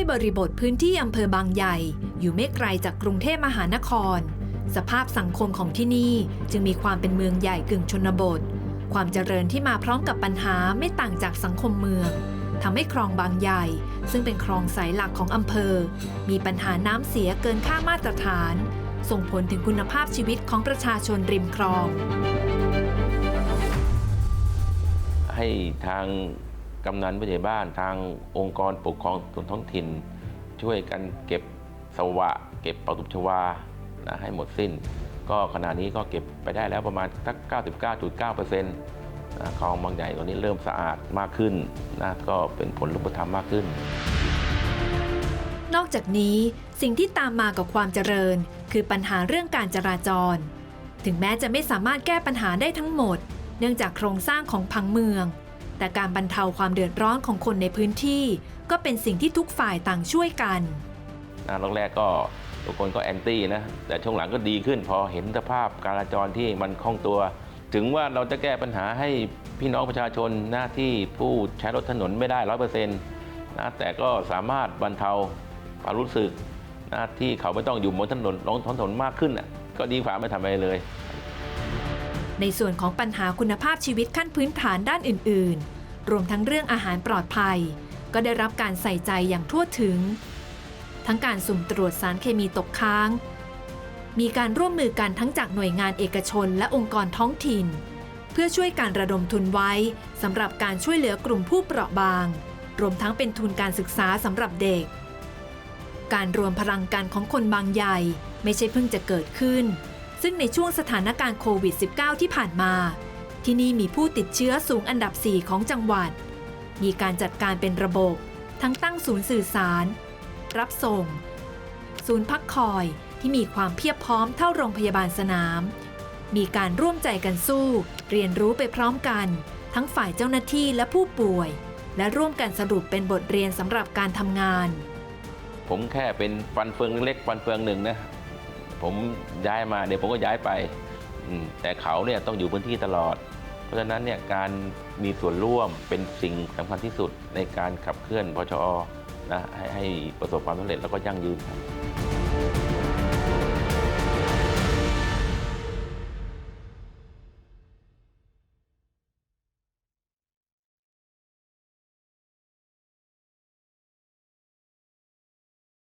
ด้วยบริบทพื้นที่อำเภอบางใหญ่ อยู่ไม่ไกลจากกรุงเทพมหานคร สภาพสังคมของที่นี่จึงมีความเป็นเมืองใหญ่กึ่งชนบท ความเจริญที่มาพร้อมกับปัญหาไม่ต่างจากสังคมเมืองทำให้คลองบางใหญ่ ซึ่งเป็นคลองสายหลักของอำเภอ มีปัญหาน้ำเสียเกินค่ามาตรฐาน ส่งผลถึงคุณภาพชีวิตของประชาชนริมคลอง ให้ทาง กำนันผู้ใหญ่บ้านทางองค์กรปกครองส่วนท้องถิ่น ช่วยกันเก็บสวะ เก็บปลาทุบชวานะให้หมดสิ้น ก็ขณะนี้ก็เก็บไปได้แล้วประมาณสัก 99.9%นะคลองบางใหญ่ตอนนี้เริ่มสะอาดมากขึ้นนะก็เป็นผลรูปธรรมมากขึ้น นอกจากนี้สิ่งที่ตามมากับความเจริญ คือปัญหาเรื่องการจราจร ถึงแม้จะไม่สามารถแก้ปัญหาได้ทั้งหมด เนื่องจากโครงสร้างของพังเมือง แต่การบรรเทาความเดือดร้อนของคนในพื้นที่ ก็เป็นสิ่งที่ทุกฝ่ายต่างช่วยกันแรกๆก็ทุกคนก็แอนตี้นะ แต่ช่วงหลังก็ดีขึ้น พอเห็นสภาพการจราจรที่มันคล่องตัว ถึงว่าเราจะแก้ปัญหาให้พี่น้องประชาชนหน้าที่ผู้ใช้รถถนนไม่ได้ร้อยเปอร์เซ็นต์นะแต่ก็สามารถบรรเทาความรู้สึกนะที่เขาไม่ต้องอยู่บนถนนลงท้องถนนมากขึ้นนะก็ดีกว่าไม่ทำอะไรเลย ในส่วนของปัญหาคุณภาพชีวิตขั้นพื้นฐานด้านอื่น ๆ รวมทั้งเรื่องอาหารปลอดภัย ก็ได้รับการใส่ใจอย่างทั่วถึง ทั้งการสุ่มตรวจสารเคมีตกค้าง มีการร่วมมือกันทั้งจากหน่วยงานเอกชนและองค์กรท้องถิ่น เพื่อช่วยการระดมทุนไว้สำหรับการช่วยเหลือกลุ่มผู้เปราะบาง รวมทั้งเป็นทุนการศึกษาสำหรับเด็ก การรวมพลังกันของคนบางใหญ่ไม่ใช่เพิ่งจะเกิดขึ้น ซึ่งในช่วงสถานการณ์โควิด -19 ที่ผ่านมา ที่นี่มีผู้ติดเชื้อสูงอันดับ 4 ของจังหวัด มีการจัดการเป็นระบบ ทั้งตั้งศูนย์สื่อสาร รับส่ง ศูนย์พักคอยที่มีความเพียบพร้อมเท่าโรงพยาบาลสนาม มีการร่วมใจกันสู้ เรียนรู้ไปพร้อมกัน ทั้งฝ่ายเจ้าหน้าที่และผู้ป่วย และร่วมกันสรุปเป็นบทเรียนสำหรับการทำงาน ผมแค่เป็นฟันเฟืองเล็กฟันเฟืองหนึ่งนะ ผมย้ายมาเดี๋ยวผมก็ย้ายไป แต่เขาเนี่ยต้องอยู่พื้นที่ตลอด เพราะฉะนั้นเนี่ยการมีส่วนร่วมเป็นสิ่งสำคัญที่สุดในการขับเคลื่อนพชอนะให้ให้ประสบความสำเร็จแล้วก็ยั่งยืนครับ